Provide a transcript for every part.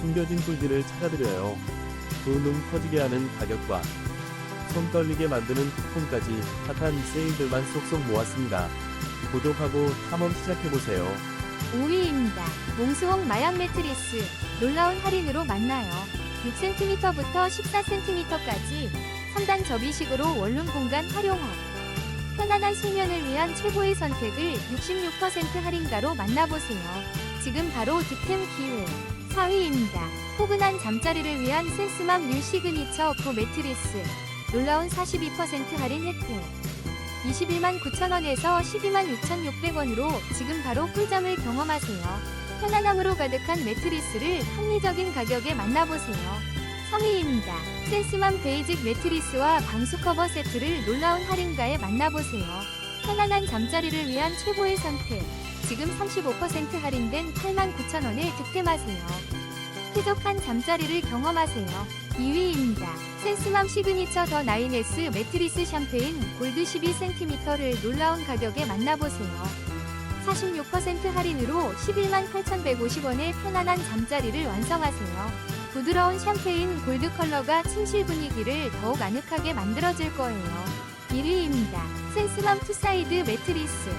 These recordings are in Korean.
숨겨진 꿀들을 찾아드려요. 두눈 커지게 하는 가격과 손 떨리게 만드는 쿠폰까지 핫한 세일들만 쏙쏙 모았습니다. 구독하고 탐험 시작해보세요. 5위입니다. 몽스홍 마약 매트리스. 놀라운 할인으로 만나요. 6cm부터 14cm까지 3단 접이식으로 원룸 공간 활용업. 편안한 수면을 위한 최고의 선택을 66% 할인가로 만나보세요. 지금 바로 득템 기회. 4위입니다. 포근한 잠자리를 위한 센스맘 뉴 시그니처 고 매트리스. 놀라운 42% 할인 혜택. 21만 9천원에서 12만 6,600원으로 지금 바로 꿀잠을 경험하세요. 편안함으로 가득한 매트리스를 합리적인 가격에 만나보세요. 3위입니다. 센스맘 베이직 매트리스와 방수 커버 세트를 놀라운 할인가에 만나보세요. 편안한 잠자리를 위한 최고의 선택. 지금 35% 할인된 8만 9천원에 득템하세요. 쾌적한 잠자리를 경험하세요. 2위입니다. 센스맘 시그니처 더 9S 매트리스 샴페인 골드 12cm를 놀라운 가격에 만나보세요. 46% 할인으로 11만 8,150원의 편안한 잠자리를 완성하세요. 부드러운 샴페인 골드 컬러가 침실 분위기를 더욱 아늑하게 만들어줄 거예요. 1위입니다. 센스맘 투사이드 매트리스.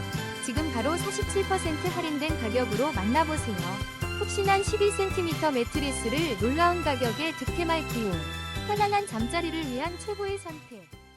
지금 바로 47% 할인된 가격으로 만나보세요. 푹신한 12cm 매트리스를 놀라운 가격에 득템할 기회. 편안한 잠자리를 위한 최고의 선택.